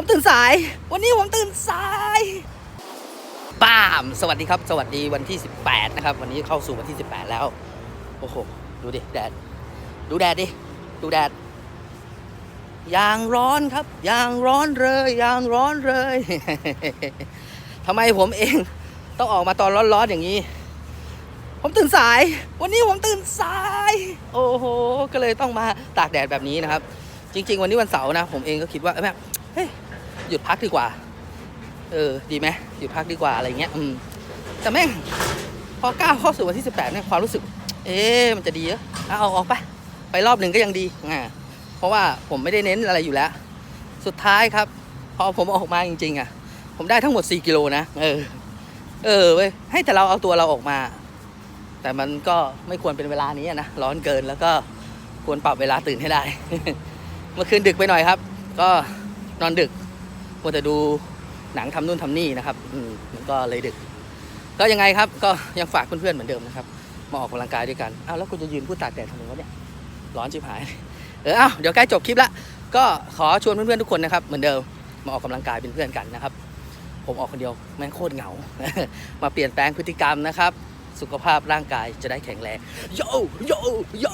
ผมตื่นสาย วันนี้ผมตื่นสายป้ามสวัสดีครับ สวัสดีวันที่ 18 นะครับ วันนี้เข้าสู่วันที่ 18 แล้ว โอ้โห ดูดิ แดด ดูแดดดิ ดูแดด ยางร้อนครับ ยางร้อนเลย ยางร้อนเลยทำไมผมเองต้องออกมาตอนร้อนๆอย่างนี้ ผมตื่นสาย วันนี้ผมตื่นสาย โอ้โห ก็เลยต้องมาตากแดดแบบนี้นะครับ จริง ๆ วันนี้วันเสาร์นะ ผมเองก็คิดว่าแบบเฮ้ยหยุดพักดีกว่า เออ ดีไหมหยุดพักดีกว่าอะไรเงี้ย อืม แต่แม่ง พอก้าวเข้าสู่วันที่ 18เนี่ยความรู้สึก เอ๊ะมันจะดีเหรอเอาออกไป ไปรอบหนึ่งก็ยังดีอ่าเพราะว่าผมไม่ได้เน้นอะไรอยู่แล้ว สุดท้ายครับ พอผมออกมาจริง ๆ อะ ผมได้ทั้งหมด 4 กิโลนะ เออ เออเว้ย ให้แต่เราเอาตัวเราออกมา แต่มันก็ไม่ควรเป็นเวลานี้นะ ร้อนเกินแล้วก็ควรปรับเวลาตื่นให้ได้ เมื่อคืนดึกไปหน่อยครับ ก็ นอนดึกมัวแต่ดูหนังทำนู่นทำนี่นะครับ อืมมันก็เลยดึก ก็ยังไงครับ ก็ยังฝากเพื่อนๆเหมือนเดิมนะครับ มาออกกำลังกายด้วยกัน อ้าวแล้วคุณจะยืนพูดตากแดดทำไมวะเนี่ย ร้อนชิบหาย เอออ้าวเดี๋ยวใกล้จบคลิปละ ก็ขอชวนเพื่อนๆทุกคนนะครับ เหมือนเดิม มาออกกำลังกายเป็นเพื่อนกันนะครับ ผมออกคนเดียวแม่งโคตรเหงา มาเปลี่ยนแปลงพฤติกรรมนะครับ สุขภาพร่างกายจะได้แข็งแรง โยโยโย